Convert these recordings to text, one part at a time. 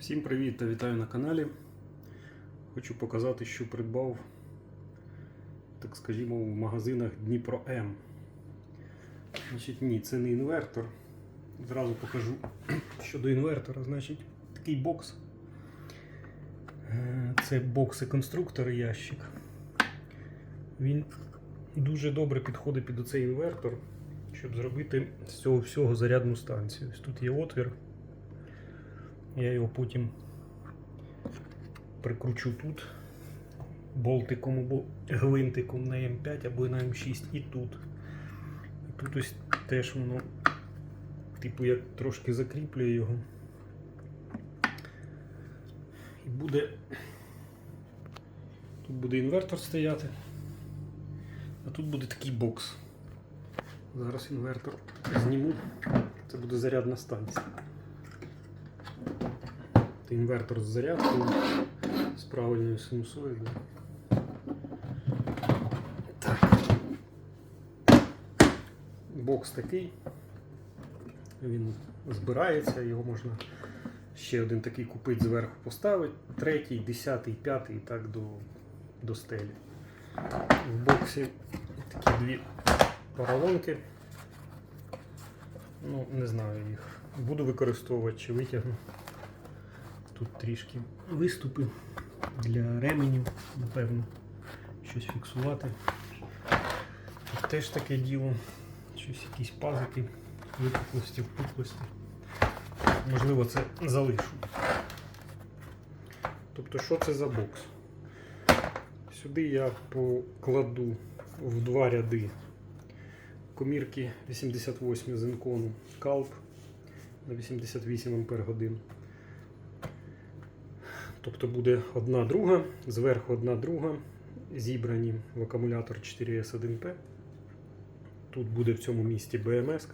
Всім привіт та вітаю на каналі. Хочу показати, що придбав, так скажімо, в магазинах Дніпро М. Значить, ні, це не інвертор. Зразу покажу щодо інвертора. Значить, такий бокс. Е, Це бокси конструктор ящик. Він дуже добре підходить під оцей інвертор, щоб зробити з цього всього зарядну станцію. Ось тут є отвір. Я його потім прикручу тут болтиком гвинтиком на М5 або на М6 і тут. Тут ось теж воно, типу, як трошки закріплює його. І буде. Тут буде інвертор стояти, а тут буде такий бокс. Зараз інвертор зніму. Це буде зарядна станція. Це інвертор з зарядкою з правильною синусоїдою. Так. Бокс такий. Він збирається, його можна ще один такий купити зверху поставити, третій, десятий, п'ятий і так до, до стелі. В боксі такі дві поролонки. Ну, не знаю їх. Буду використовувати чи витягну. Тут трішки виступи для ременів, напевно, щось фіксувати. Тут теж таке діло, щось якісь пазики, випуклості, впуклості. Можливо, це залишу. Тобто, що це за бокс? Сюди я покладу в два ряди комірки 88 з інкону калп на 88 ампер годин. Тобто буде одна друга, зверху одна друга, зібрані в акумулятор 4S1P. Тут буде в цьому місці BMS.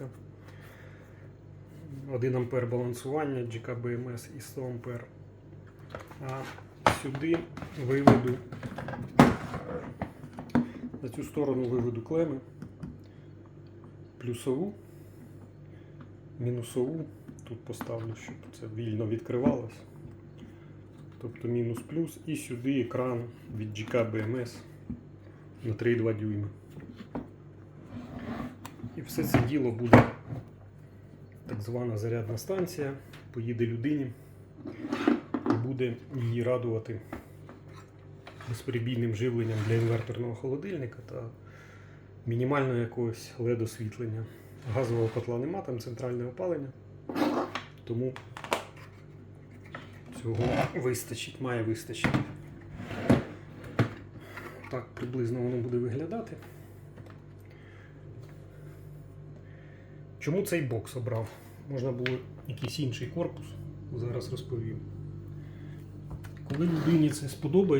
1 ампер балансування, GK BMS і 100 ампер. А сюди виведу, на цю сторону виведу клеми, плюсову, мінусову. Тут поставлю, щоб це вільно відкривалось. Тобто мінус плюс і сюди екран від GK BMS на 3,2 дюйма. І все це діло буде так звана зарядна станція, поїде людині і буде її радувати безперебійним живленням для інверторного холодильника та мінімального якогось LED освітлення. Газового котла нема, там центральне опалення. Тому Цього вистачить, має вистачити. Так приблизно воно буде виглядати. Чому цей бокс обрав? Можна було якийсь інший корпус, зараз розповім. Коли людині це сподобається,